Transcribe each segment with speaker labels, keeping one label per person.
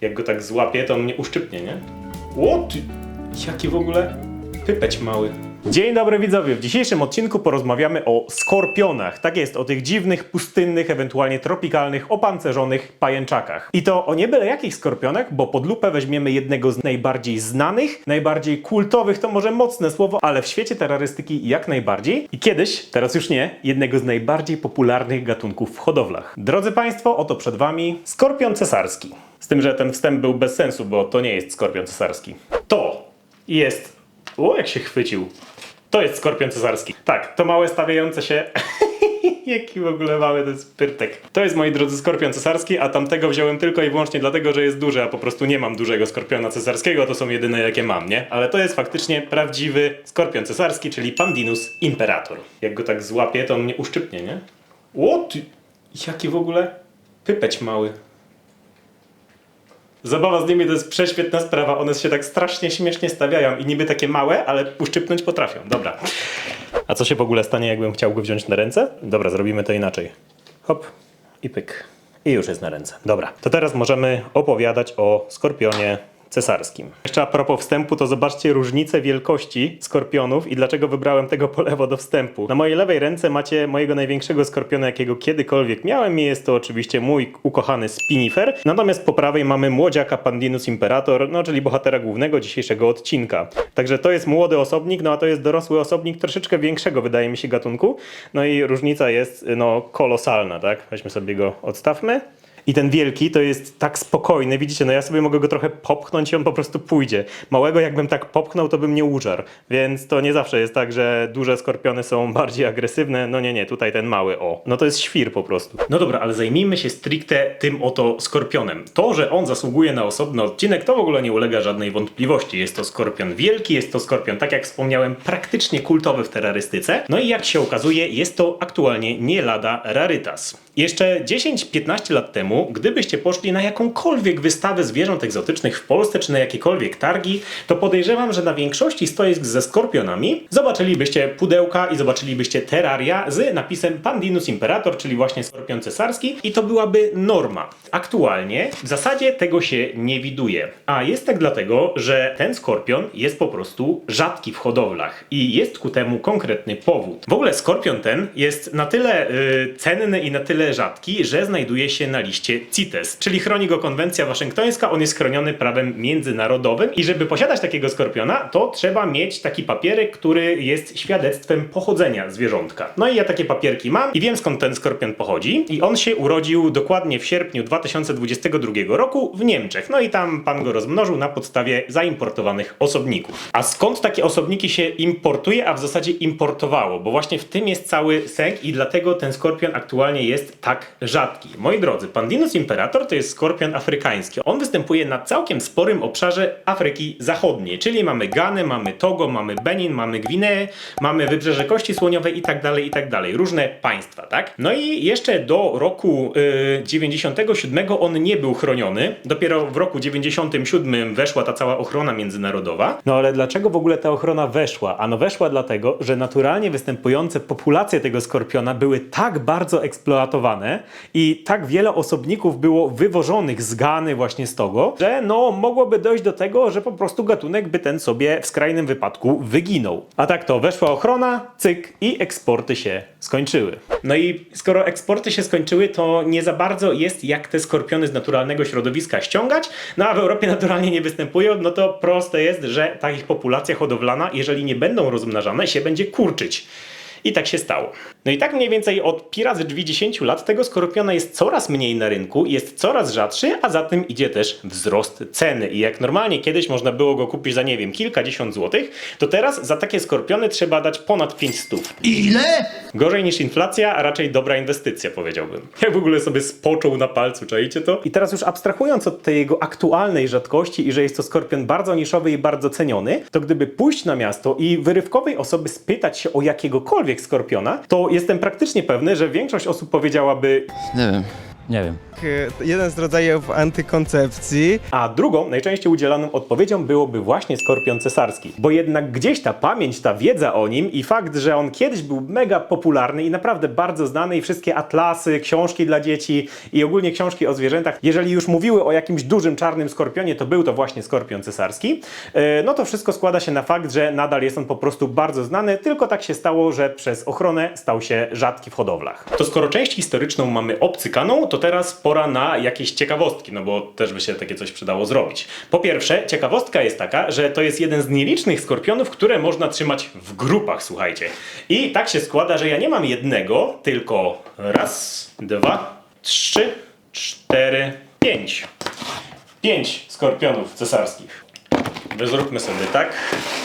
Speaker 1: Jak go tak złapię, to on mnie uszczypnie, nie? O, ty, jaki w ogóle pypeć mały. Dzień dobry widzowie, w dzisiejszym odcinku porozmawiamy o skorpionach. Tak jest, o tych dziwnych, pustynnych, ewentualnie tropikalnych, opancerzonych pajęczakach. I to o nie byle jakich skorpionach, bo pod lupę weźmiemy jednego z najbardziej znanych, najbardziej kultowych, to może mocne słowo, ale w świecie terrorystyki jak najbardziej. I kiedyś, teraz już nie, jednego z najbardziej popularnych gatunków w hodowlach. Drodzy Państwo, oto przed Wami skorpion cesarski. Z tym, że ten wstęp był bez sensu, bo to nie jest skorpion cesarski. To jest... O, jak się chwycił. To jest skorpion cesarski. Tak, to małe stawiające się... Jaki w ogóle mały to jest pyrtek. To jest, moi drodzy, skorpion cesarski, a tamtego wziąłem tylko i wyłącznie dlatego, że jest duży, a po prostu nie mam dużego skorpiona cesarskiego, to są jedyne jakie mam, nie? Ale to jest faktycznie prawdziwy skorpion cesarski, czyli Pandinus imperator. Jak go tak złapię, to on mnie uszczypnie, nie? O. Jaki w ogóle pypeć mały. Zabawa z nimi to jest prześwietna sprawa. One się tak strasznie śmiesznie stawiają i niby takie małe, ale uszczypnąć potrafią. Dobra. A co się w ogóle stanie, jakbym chciał go wziąć na ręce? Dobra, zrobimy to inaczej. Hop i pyk. I już jest na ręce. Dobra, to teraz możemy opowiadać o skorpionie cesarskim. Jeszcze a propos wstępu, to zobaczcie różnicę wielkości skorpionów i dlaczego wybrałem tego po lewo do wstępu. Na mojej lewej ręce macie mojego największego skorpiona, jakiego kiedykolwiek miałem i jest to oczywiście mój ukochany Spinifer. Natomiast po prawej mamy młodziaka Pandinus Imperator, no czyli bohatera głównego dzisiejszego odcinka. Także to jest młody osobnik, no a to jest dorosły osobnik troszeczkę większego wydaje mi się gatunku. No i różnica jest no kolosalna, tak? Weźmy sobie go, odstawmy. I ten wielki to jest tak spokojny, widzicie, no ja sobie mogę go trochę popchnąć i on po prostu pójdzie. Małego jakbym tak popchnął, to bym nie użarł. Więc to nie zawsze jest tak, że duże skorpiony są bardziej agresywne. No nie, nie, tutaj ten mały, o. No to jest świr po prostu. No dobra, ale zajmijmy się stricte tym oto skorpionem. To, że on zasługuje na osobny odcinek, to w ogóle nie ulega żadnej wątpliwości. Jest to skorpion wielki, jest to skorpion, tak jak wspomniałem, praktycznie kultowy w terrorystyce. No i jak się okazuje, jest to aktualnie nie lada rarytas. Jeszcze 10-15 lat temu, gdybyście poszli na jakąkolwiek wystawę zwierząt egzotycznych w Polsce, czy na jakiekolwiek targi, to podejrzewam, że na większości stoisk ze skorpionami zobaczylibyście pudełka i zobaczylibyście terraria z napisem Pandinus Imperator, czyli właśnie skorpion cesarski i to byłaby norma. Aktualnie w zasadzie tego się nie widuje. A jest tak dlatego, że ten skorpion jest po prostu rzadki w hodowlach i jest ku temu konkretny powód. W ogóle skorpion ten jest na tyle y, cenny i na tyle rzadki, że znajduje się na liście CITES, czyli chroni go konwencja waszyngtońska, on jest chroniony prawem międzynarodowym i żeby posiadać takiego skorpiona, to trzeba mieć taki papierek, który jest świadectwem pochodzenia zwierzątka. No i ja takie papierki mam i wiem skąd ten skorpion pochodzi i on się urodził dokładnie w sierpniu 2022 roku w Niemczech. No i tam pan go rozmnożył na podstawie zaimportowanych osobników. A skąd takie osobniki się importuje, a w zasadzie importowało? Bo właśnie w tym jest cały sęk i dlatego ten skorpion aktualnie jest tak rzadki. Moi drodzy, Pandinus imperator to jest skorpion afrykański. On występuje na całkiem sporym obszarze Afryki Zachodniej, czyli mamy Ganę, mamy Togo, mamy Benin, mamy Gwineę, mamy Wybrzeże Kości Słoniowej i tak dalej, i tak dalej. Różne państwa, tak? No i jeszcze do roku y, 97 on nie był chroniony. Dopiero w roku 97 weszła ta cała ochrona międzynarodowa. No ale dlaczego w ogóle ta ochrona weszła? Ano weszła dlatego, że naturalnie występujące populacje tego skorpiona były tak bardzo eksploatowane i tak wiele osobników było wywożonych z Gany właśnie z Togo, że no mogłoby dojść do tego, że po prostu gatunek by ten sobie w skrajnym wypadku wyginął. A tak to weszła ochrona, cyk i eksporty się skończyły. No i skoro eksporty się skończyły, to nie za bardzo jest jak te skorpiony z naturalnego środowiska ściągać, no a w Europie naturalnie nie występują, no to proste jest, że ta ich populacja hodowlana, jeżeli nie będą rozmnażane, się będzie kurczyć. I tak się stało. No i tak mniej więcej od pi razy drzwi 10 lat tego skorpiona jest coraz mniej na rynku, jest coraz rzadszy, a za tym idzie też wzrost ceny. I jak normalnie kiedyś można było go kupić za nie wiem kilkadziesiąt złotych, to teraz za takie skorpiony trzeba dać ponad 5 stów.
Speaker 2: Ile?
Speaker 1: Gorzej niż inflacja, a raczej dobra inwestycja, powiedziałbym. Jak w ogóle sobie spoczął na palcu, czajcie to? I teraz już abstrahując od tej jego aktualnej rzadkości i że jest to skorpion bardzo niszowy i bardzo ceniony, to gdyby pójść na miasto i wyrywkowej osoby spytać się o jakiegokolwiek skorpiona, to jestem praktycznie pewny, że większość osób powiedziałaby
Speaker 2: Nie wiem. Nie wiem.
Speaker 3: e, jeden z rodzajów antykoncepcji.
Speaker 1: A drugą, najczęściej udzielaną odpowiedzią byłoby właśnie skorpion cesarski. Bo jednak gdzieś ta pamięć, ta wiedza o nim i fakt, że on kiedyś był mega popularny i naprawdę bardzo znany i wszystkie atlasy, książki dla dzieci i ogólnie książki o zwierzętach, jeżeli już mówiły o jakimś dużym czarnym skorpionie, to był to właśnie skorpion cesarski. E, No to wszystko składa się na fakt, że nadal jest on po prostu bardzo znany, tylko tak się stało, że przez ochronę stał się rzadki w hodowlach. To skoro część historyczną mamy obcykaną, teraz pora na jakieś ciekawostki, no bo też by się takie coś przydało zrobić. Po pierwsze, ciekawostka jest taka, że to jest jeden z nielicznych skorpionów, które można trzymać w grupach, słuchajcie. I tak się składa, że ja nie mam jednego, tylko raz, dwa, trzy, cztery, pięć. Pięć skorpionów cesarskich. Zróbmy sobie tak.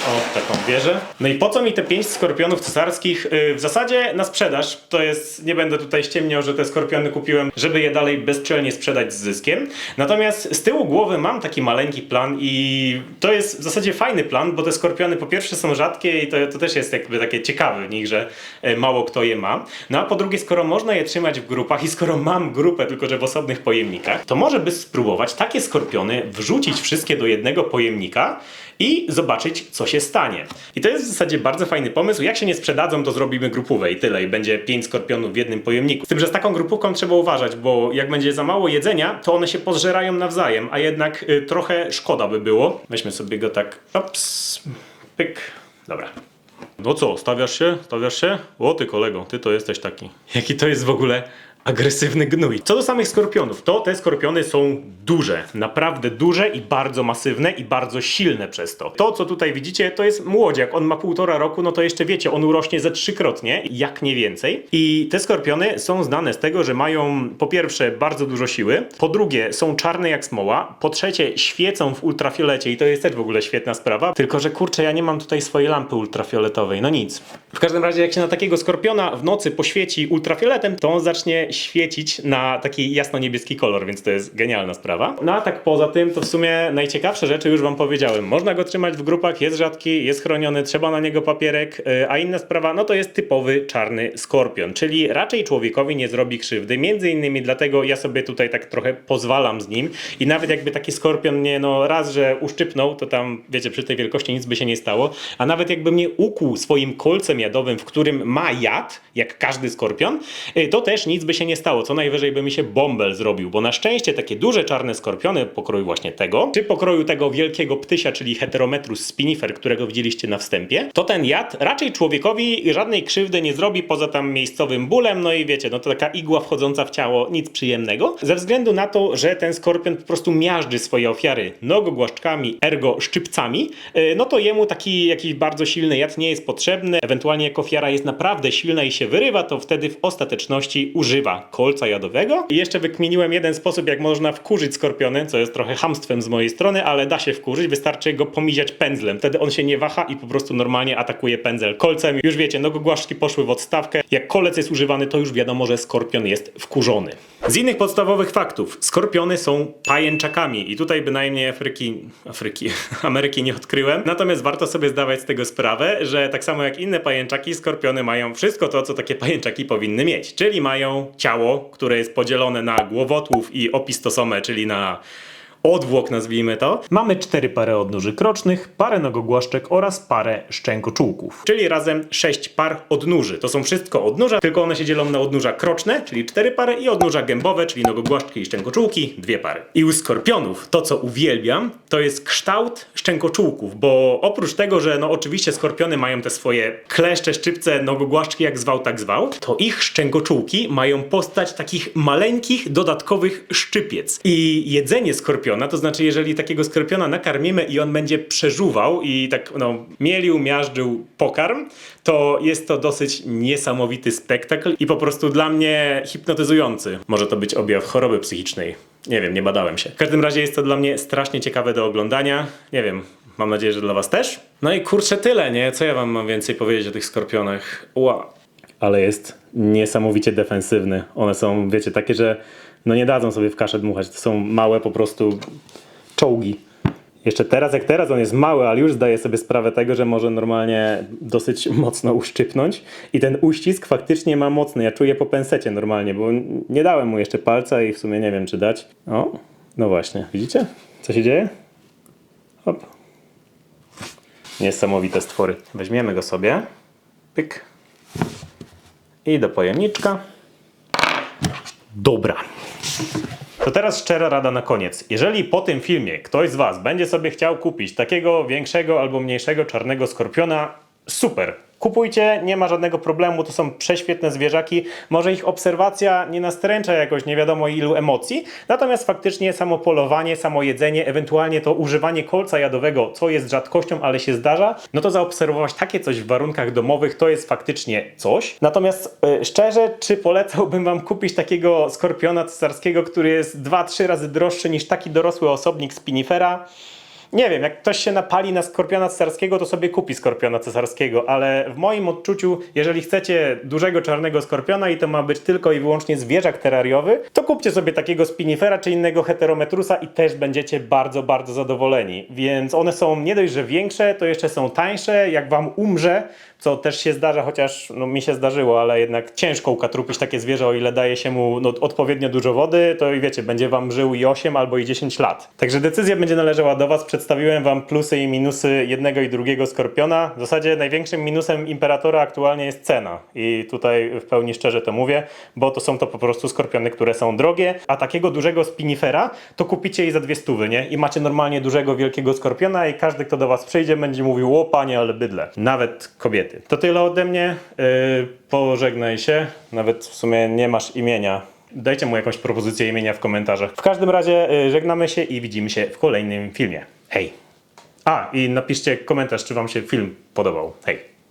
Speaker 1: O, taką wieżę. No i po co mi te pięć skorpionów cesarskich? Yy, w zasadzie na sprzedaż. To jest, nie będę tutaj ściemniał, że te skorpiony kupiłem, żeby je dalej bezczelnie sprzedać z zyskiem. Natomiast z tyłu głowy mam taki maleńki plan i to jest w zasadzie fajny plan, bo te skorpiony po pierwsze są rzadkie i to, to też jest jakby takie ciekawe w nich, że e, mało kto je ma. No a po drugie, skoro można je trzymać w grupach i skoro mam grupę, tylko że w osobnych pojemnikach, to może by spróbować takie skorpiony wrzucić wszystkie do jednego pojemnika i zobaczyć, co się stanie. I to jest w zasadzie bardzo fajny pomysł. Jak się nie sprzedadzą, to zrobimy grupówę i tyle. I będzie pięć skorpionów w jednym pojemniku. Z tym, że z taką grupówką trzeba uważać, bo jak będzie za mało jedzenia, to one się pozżerają nawzajem, a jednak y, trochę szkoda by było. Weźmy sobie go tak, ops, pyk, dobra. No co, stawiasz się? Stawiasz się? O ty kolego, ty to jesteś taki. Jaki to jest w ogóle agresywny gnój. Co do samych skorpionów, to te skorpiony są duże, naprawdę duże i bardzo masywne i bardzo silne przez to. To, co tutaj widzicie, to jest młodziak. On ma półtora roku, no to jeszcze wiecie, on urośnie ze trzykrotnie, jak nie więcej. I te skorpiony są znane z tego, że mają po pierwsze bardzo dużo siły, po drugie są czarne jak smoła, po trzecie świecą w ultrafiolecie i to jest też w ogóle świetna sprawa. Tylko, że kurczę, ja nie mam tutaj swojej lampy ultrafioletowej, no nic. W każdym razie, jak się na takiego skorpiona w nocy poświeci ultrafioletem, to on zacznie świecić na taki jasno-niebieski kolor, więc to jest genialna sprawa. No a tak poza tym, to w sumie najciekawsze rzeczy już wam powiedziałem. Można go trzymać w grupach, jest rzadki, jest chroniony, trzeba na niego papierek, yy, a inna sprawa, no to jest typowy czarny skorpion, czyli raczej człowiekowi nie zrobi krzywdy. Między innymi dlatego ja sobie tutaj tak trochę pozwalam z nim i nawet jakby taki skorpion mnie no raz, że uszczypnął, to tam wiecie, przy tej wielkości nic by się nie stało, a nawet jakby mnie ukłuł swoim kolcem jadowym, w którym ma jad, jak każdy skorpion, yy, to też nic by się nie stało. Co najwyżej by mi się bąbel zrobił, bo na szczęście takie duże czarne skorpiony pokroju właśnie tego, czy pokroju tego wielkiego ptysia, czyli Heterometrus spinifer, którego widzieliście na wstępie, to ten jad raczej człowiekowi żadnej krzywdy nie zrobi poza tam miejscowym bólem, no i wiecie, no to taka igła wchodząca w ciało, nic przyjemnego, ze względu na to, że ten skorpion po prostu miażdży swoje ofiary nogogłaszczkami, ergo szczypcami, yy, no to jemu taki jakiś bardzo silny jad nie jest potrzebny, ewentualnie jak ofiara jest naprawdę silna i się wyrywa, to wtedy w ostateczności używa kolca jadowego. I jeszcze wykminiłem jeden sposób, jak można wkurzyć skorpiony, co jest trochę hamstwem z mojej strony, ale da się wkurzyć, wystarczy go pomiziać pędzlem. Wtedy on się nie waha i po prostu normalnie atakuje pędzel kolcem. Już wiecie, nogogłaszczki poszły w odstawkę. Jak kolec jest używany, to już wiadomo, że skorpion jest wkurzony. Z innych podstawowych faktów, skorpiony są pajęczakami i tutaj bynajmniej Afryki, Afryki, Ameryki nie odkryłem. Natomiast warto sobie zdawać z tego sprawę, że tak samo jak inne pajęczaki, skorpiony mają wszystko to, co takie pajęczaki powinny mieć. Czyli mają ciało, które jest podzielone na głowotłów i opistosomę, czyli na odwłok, nazwijmy to. Mamy cztery pary odnóży krocznych, parę nogogłaszczek oraz parę szczękoczułków. Czyli razem sześć par odnóży. To są wszystko odnóża, tylko one się dzielą na odnóża kroczne, czyli cztery pary i odnóża gębowe, czyli nogogłaszczki i szczękoczułki, dwie pary. I u skorpionów to, co uwielbiam, to jest kształt szczękoczułków, bo oprócz tego, że no oczywiście skorpiony mają te swoje kleszcze, szczypce, nogogłaszczki, jak zwał, tak zwał, to ich szczękoczułki mają postać takich maleńkich, dodatkowych szczypiec. I jedzenie skorpiona, to znaczy jeżeli takiego skorpiona nakarmimy i on będzie przeżuwał i tak no, mielił, miażdżył pokarm, to jest to dosyć niesamowity spektakl i po prostu dla mnie hipnotyzujący. Może to być objaw choroby psychicznej. Nie wiem, nie badałem się. W każdym razie jest to dla mnie strasznie ciekawe do oglądania. Nie wiem, mam nadzieję, że dla was też. No i kurczę tyle, nie? Co ja wam mam więcej powiedzieć o tych skorpionach? Ła. Ale jest niesamowicie defensywny. One są, wiecie, takie, że no nie dadzą sobie w kaszę dmuchać. To są małe po prostu czołgi. Jeszcze teraz, jak teraz, on jest mały, ale już zdaje sobie sprawę tego, że może normalnie dosyć mocno uszczypnąć. I ten uścisk faktycznie ma mocny. Ja czuję po pensecie normalnie, bo nie dałem mu jeszcze palca i w sumie nie wiem, czy dać. O, no właśnie, widzicie? Co się dzieje? Hop. Niesamowite stwory. Weźmiemy go sobie. Pyk. I do pojemniczka. Dobra. To teraz szczera rada na koniec. Jeżeli po tym filmie ktoś z Was będzie sobie chciał kupić takiego większego albo mniejszego czarnego skorpiona, super. Kupujcie, nie ma żadnego problemu, to są prześwietne zwierzaki. Może ich obserwacja nie nastręcza jakoś nie wiadomo ilu emocji, natomiast faktycznie samo polowanie, samo jedzenie, ewentualnie to używanie kolca jadowego, co jest rzadkością, ale się zdarza, no to zaobserwować takie coś w warunkach domowych to jest faktycznie coś. Natomiast e, szczerze, czy polecałbym Wam kupić takiego skorpiona cesarskiego, który jest 2-3 razy droższy niż taki dorosły osobnik spinifera? Nie wiem, jak ktoś się napali na skorpiona cesarskiego, to sobie kupi skorpiona cesarskiego, ale w moim odczuciu, jeżeli chcecie dużego czarnego skorpiona i to ma być tylko i wyłącznie zwierzak terrariowy, to kupcie sobie takiego spinifera czy innego heterometrusa i też będziecie bardzo, bardzo zadowoleni. Więc one są nie dość, że większe, to jeszcze są tańsze. Jak wam umrze, co też się zdarza, chociaż no, mi się zdarzyło, ale jednak ciężko ukatrupić takie zwierzę, o ile daje się mu no, odpowiednio dużo wody, to i wiecie, będzie wam żył i 8 albo i 10 lat. Także decyzja będzie należała do was. Przedstawiłem wam plusy i minusy jednego i drugiego skorpiona. W zasadzie największym minusem imperatora aktualnie jest cena. I tutaj w pełni szczerze to mówię, bo to są to po prostu skorpiony, które są drogie, a takiego dużego spinifera to kupicie i za dwie stówy, nie? I macie normalnie dużego, wielkiego skorpiona i każdy, kto do was przyjdzie, będzie mówił, o panie, ale bydle. Nawet kobiety. To tyle ode mnie. Yy, pożegnaj się. Nawet w sumie nie masz imienia. Dajcie mu jakąś propozycję imienia w komentarzach. W każdym razie yy, żegnamy się i widzimy się w kolejnym filmie. Hej! A, i napiszcie komentarz, czy wam się film podobał. Hej!